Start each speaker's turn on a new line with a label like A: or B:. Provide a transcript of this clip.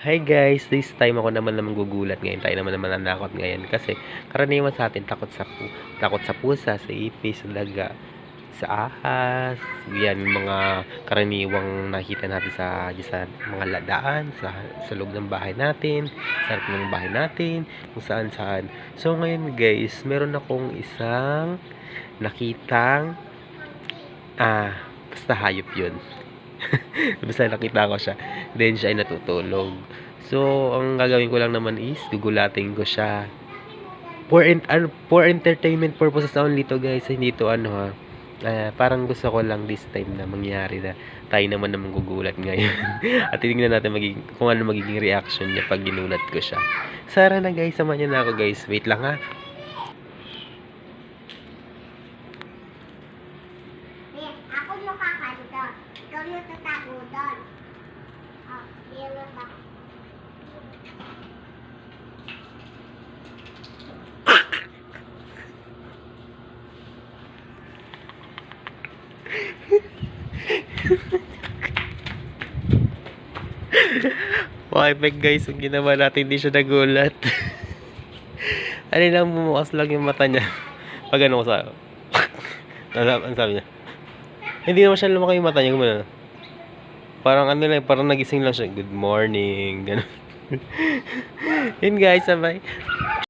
A: Hi guys, this time ako naman naman gugulat ngayon. Tayo naman naman nanakot ngayon kasi karaniwan sa atin takot sa pu takot sa pusa, sa ipis, sa daga, sa ahas. Yan mga karaniwang nakita natin sa sa mga ladaan, sa sa loob ng bahay natin, sa harap ng bahay natin, kung saan saan. So ngayon guys, meron akong isang nakitang ah basta hayop yun. Basta nakita ko siya. Then siya ay natutulog. So, ang gagawin ko lang naman is gugulatin ko siya. For en ano, for entertainment purposes only to guys. Hindi to ano ha. Ah, parang gusto ko lang this time na mangyari na tayo naman naman gugulat ngayon. At titingnan natin magiging, kung ano magiging reaction niya pag ginulat ko siya. Sara na guys, samahan niyo na ako guys. Wait lang ha.
B: Eh, ako yung kakanto. Ikaw yung tatago doon. Oh, yun yung tak-
A: Perfect guys, yung ginawa natin, hindi siya nagulat. ano lang, bumukas lang yung mata niya. Pag ano ko sa... ano sabi niya? Hindi naman siya lumaki yung mata niya, gumana. Parang ano lang, parang nagising lang siya. Good morning, gano'n. Yun guys, sabay.